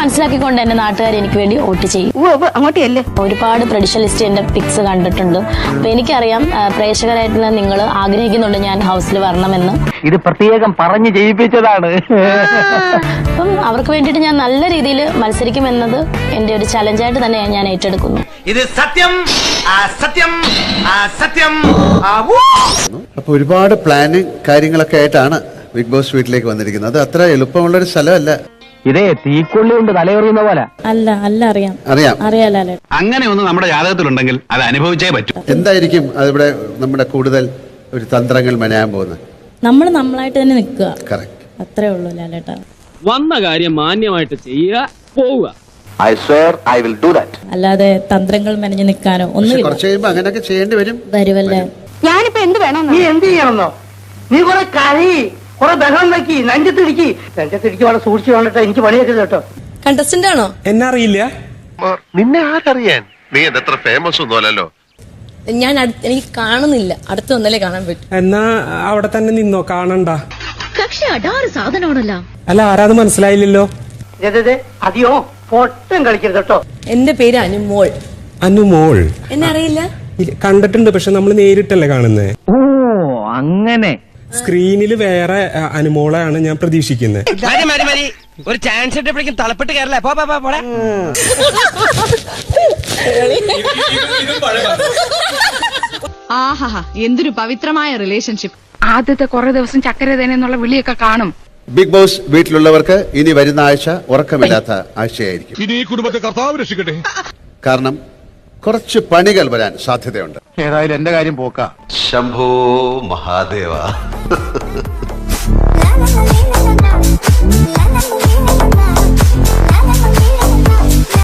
മനസ്സിലാക്കിക്കൊണ്ട് എന്റെ നാട്ടുകാർ എനിക്ക് വേണ്ടി വോട്ട് ചെയ്യും. അങ്ങോട്ടേ ഒരുപാട് പ്രഡിഷൻ ലിസ്റ്റ് എന്റെ പിക്സ് കണ്ടിട്ടുണ്ട്. അപ്പൊ എനിക്കറിയാം പ്രേക്ഷകരായിട്ടുള്ള നിങ്ങൾ ആഗ്രഹിക്കുന്നുണ്ട് ഞാൻ ഹൗസിൽ വരണമെന്ന്. ഇത് പ്രത്യേകം പറഞ്ഞു ചെയ്യിപ്പിച്ചതാണ് അപ്പം അവർക്ക് വേണ്ടിയിട്ട് ഞാൻ നല്ല രീതിയിൽ മത്സരിക്കുമെന്നത് എന്റെ ഒരു ചലഞ്ചായിട്ട് തന്നെ ഞാൻ ഏറ്റെടുക്കുന്നു. ഇത് സത്യം സത്യം സത്യം ആ അപ്പോൾ ഒരുപാട് പ്ലാനിങ് കാര്യങ്ങളൊക്കെ ആയിട്ടാണ് ബിഗ് ബോസ് വീട്ടിലേക്ക് വന്നിരിക്കുന്നത്. അത് അത്ര എളുപ്പമുള്ളൊരു സ്ഥലമല്ല. ഇതേ തീക്കൊള്ളി കൊണ്ട് തലയെറിയുന്ന പോലെ. അല്ല അല്ല അറിയാം. അറിയാം. അറിയാലോ അങ്ങനെ ഒന്ന് നമ്മുടെ ജാതകത്തിലുണ്ടെങ്കിൽ അത് അനുഭവിച്ചേ പറ്റൂ. എന്തായിരിക്കും അതിവിടെ നമ്മുടെ കൂടുതൽ ഒരു തന്ത്രങ്ങൾ മെനയാൻ പോകുന്നത്? നമ്മൾ നമ്മളായിട്ട് തന്നെ നിൽക്കുക. കറക്റ്റ് അത്രേ ഉള്ളൂ ലാലേട്ടാ വന്ന കാര്യം മാന്യമായിട്ട് ചെയ്യുക പോവുക. I swear I will do that അല്ലാതെ തന്ത്രങ്ങൾ മെനഞ്ഞു നിൽക്കാനോ ഒന്നും ഒന്നുമില്ല. കുറച്ച് കഴിയുമ്പോൾ അങ്ങനെയൊക്കെ ചെയ്യേണ്ടി വരും. വരുമല്ലേ ഞാനിപ്പോ എന്ത് വേണം നീ എന്ത് ചെയ്യണമെന്നോ? നീ കുറെ കരയി. കുറെ ബഹളം വെക്കി നെഞ്ചത്തിടിക്കി നെഞ്ചത്തിടിക്ക് വളരെ സൂക്ഷിച്ചു വേണ്ടട്ടോ എനിക്ക് പണിയൊക്കെ കേട്ടോ. കണ്ടസ്റ്റന്റ് ആണോ എന്നറിയില്ല നിന്നെ ആരറിയാൻ? നീ എന്തത്ര ഫേമസ് ഒന്നും അല്ലല്ലോ. ഞാൻ എനിക്ക് കാണുന്നില്ല. അടുത്ത് വന്നാലേ കാണാൻ പറ്റും. എന്നാ അവിടെ തന്നെ നിന്നോ? കാണണ്ട. കക്ഷി അടാറ് സാധനമാണല്ലോ. അല്ല ആരാത് മനസ്സിലായില്ലല്ലോ. അതെ അതെയോ? പൊട്ടം കളിക്കരുത് കേട്ടോ. എന്റെ പേര് അനുമോൾ. അനുമോൾ. എന്നെ അറിയില്ല? കണ്ടിട്ടുണ്ട് പക്ഷെ നമ്മൾ നേരിട്ടല്ലേ കാണുന്നേ. ഓ അങ്ങനെ. സ്ക്രീനിൽ വേറെ അനുമോളാണ് ഞാൻ പ്രതീക്ഷിക്കുന്നത് മതി മതി മതി. ഒരു ചാൻസ് ഇട്ടപ്പോഴേക്കും തളപ്പെട്ട് കയറല്ലേ പോ പോ, പോ, പോടാ. ആഹാ എന്തൊരു പവിത്രമായ റിലേഷൻഷിപ്പ് ആദ്യത്തെ കുറെ ദിവസം ചക്കര തേനെന്നുള്ള വിളിയൊക്കെ കാണും. ബിഗ് ബോസ് വീട്ടിലുള്ളവർക്ക് ഇനി വരുന്ന ആഴ്ച ഉറക്കമില്ലാത്ത ആഴ്ചയായിരിക്കും. ഇനി ഈ കുടുംബത്തെ കർത്താവ് രക്ഷിക്കട്ടെ. കാരണം കുറച്ച് പണികൾ വരാൻ സാധ്യതയുണ്ട് ഏതായാലും എന്റെ കാര്യം പോക്ക ശംഭോ മഹാദേവ